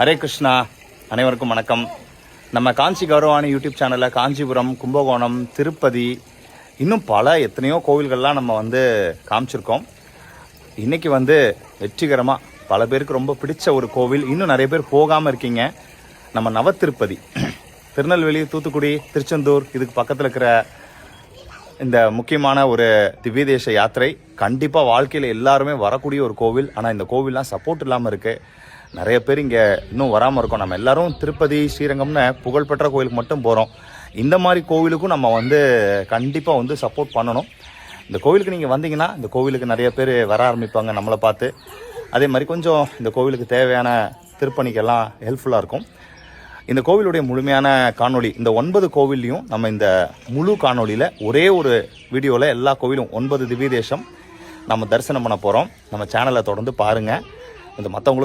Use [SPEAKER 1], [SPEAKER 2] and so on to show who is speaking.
[SPEAKER 1] ஹரே கிருஷ்ணா அனைவருக்கும் வணக்கம். நம்ம காஞ்சி கௌரவாணி யூடியூப் சேனலில் காஞ்சிபுரம் கும்பகோணம் திருப்பதி இன்னும் பல எத்தனையோ கோவில்கள்லாம் நம்ம வந்து காமிச்சிருக்கோம். இன்றைக்கி வந்து வெற்றிகரமாக பல பேருக்கு ரொம்ப பிடிச்ச ஒரு கோவில். இன்னும் நிறைய பேர் போகாமல் இருக்கீங்க. நம்ம நவத்திருப்பதி திருநெல்வேலி தூத்துக்குடி திருச்செந்தூர் இதுக்கு பக்கத்தில் இருக்கிற இந்த முக்கியமான ஒரு திவ்ய தேச யாத்திரை. கண்டிப்பாக வாழ்க்கையில் எல்லாருமே வரக்கூடிய ஒரு கோவில். ஆனால் இந்த கோவில்லாம் சப்போர்ட் இல்லாமல் இருக்குது நிறைய பேர் இங்கே இன்னும் வராமல் இருக்கோம். நம்ம எல்லாரும் திருப்பதி ஸ்ரீரங்கம்னு புகழ்பெற்ற கோவிலுக்கு மட்டும் போகிறோம் இந்த மாதிரி கோவிலுக்கும் நம்ம வந்து கண்டிப்பாக வந்து சப்போர்ட் பண்ணணும். இந்த கோவிலுக்கு நீங்கள் வந்தீங்கன்னா இந்த கோவிலுக்கு நிறைய பேர் வர ஆரம்பிப்பாங்க நம்மளை பார்த்து. அதே மாதிரி கொஞ்சம் இந்த கோவிலுக்கு தேவையான திருப்பணிக்கெல்லாம் ஹெல்ப்ஃபுல்லாக இருக்கும். இந்த கோவிலுடைய முழுமையான காணொளி இந்த ஒன்பது கோவில்லையும் நம்ம இந்த முழு காணொளியில் ஒரே ஒரு வீடியோவில் எல்லா கோவிலும் ஒன்பது திவ்ய தேசம் நம்ம தரிசனம் பண்ண போகிறோம் நம்ம சேனலை தொடர்ந்து பாருங்கள் இந்த மற்றவங்களுக்கு